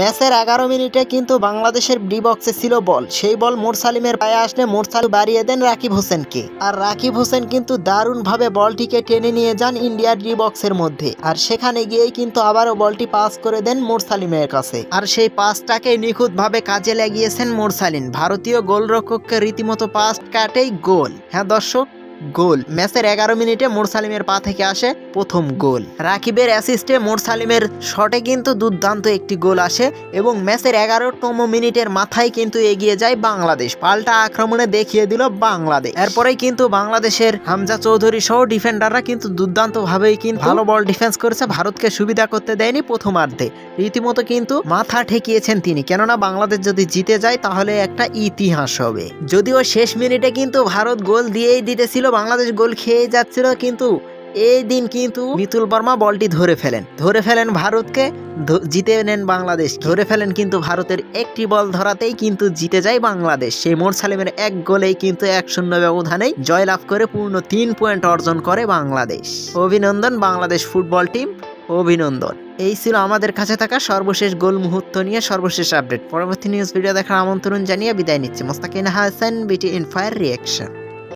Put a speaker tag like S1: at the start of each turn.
S1: ম্যাচের এগারো মিনিটে কিন্তু বাংলাদেশের ডি বক্সে ছিল বল। সেই বল মোরসালিমের পায়ে আসলে মোরসালিম বাড়িয়ে দেন রাকিব হোসেনকে। আর রাকিব হোসেন কিন্তু দারুণভাবে বলটিকে টেনে নিয়ে যান ইন্ডিয়ার ডি বক্সের মধ্যে। আর সেখানে গিয়েই কিন্তু আবারও বলটি পাস করে দেন মোরসালিমের কাছে। আর সেই পাসটাকে নিখুঁতভাবে কাজে লাগিয়েছেন মোরসালিন। ভারতীয় গোলরক্ষককে রীতিমতো পাস কাটেই গোল। হ্যাঁ দর্শক গোল। ম্যাচের এগারো মিনিটে মোরসালিমের পা থেকে আসে প্রথম গোল। রাকিবের অ্যাসিস্টে মোরসালিমের শটে কিন্তু দুর্দান্ত একটি গোল আসে এবং ম্যাচের এগারোতম মিনিটের মাথায় কিন্তু এগিয়ে যায় বাংলাদেশ। পাল্টা আক্রমণে দেখিয়ে দিল বাংলাদেশ। এরপরেই কিন্তু বাংলাদেশের হামজা চৌধুরী সহ ডিফেন্ডাররা কিন্তু দুর্দান্তভাবেই কিন্তু ভালো বল ডিফেন্স করেছে। ভারতকে সুবিধা করতে দেয়নি প্রথমার্ধে। রীতিমতো কিন্তু মাথা ঠেকিয়েছেন তিনি। কেননা বাংলাদেশ যদি জিতে যায় তাহলে একটা ইতিহাস হবে। যদিও শেষ মিনিটে কিন্তু ভারত গোল দিয়েই দিতেছিল বাংলাদেশ গোল খেয়ে যাচ্ছিল, কিন্তু এই দিন কিন্তু মিতুল বর্মা বলটি ধরে ফেলেন। ধরে ফেলেন ভারতকে জিতে নেন বাংলাদেশ ধরে ফেলেন কিন্তু ভারতের একটি বল ধরাতেই কিন্তু জিতে যায় বাংলাদেশ। সেই মোর সালিমের এক গোলেই কিন্তু এক শূন্য ব্যবধানেই জয়লাভ করে পূর্ণ তিন পয়েন্ট অর্জন করে বাংলাদেশ। অভিনন্দন বাংলাদেশ ফুটবল টিম, অভিনন্দন। এই ছিল আমাদের কাছে থাকা সর্বশেষ গোল মুহূর্ত নিয়ে সর্বশেষ আপডেট। পরবর্তী নিউজ ভিডিও দেখার আমন্ত্রণ জানিয়ে বিদায় নিচ্ছি। মোস্তাকিন হাসান, বিটি ইনফায়ার রিয়াকশন।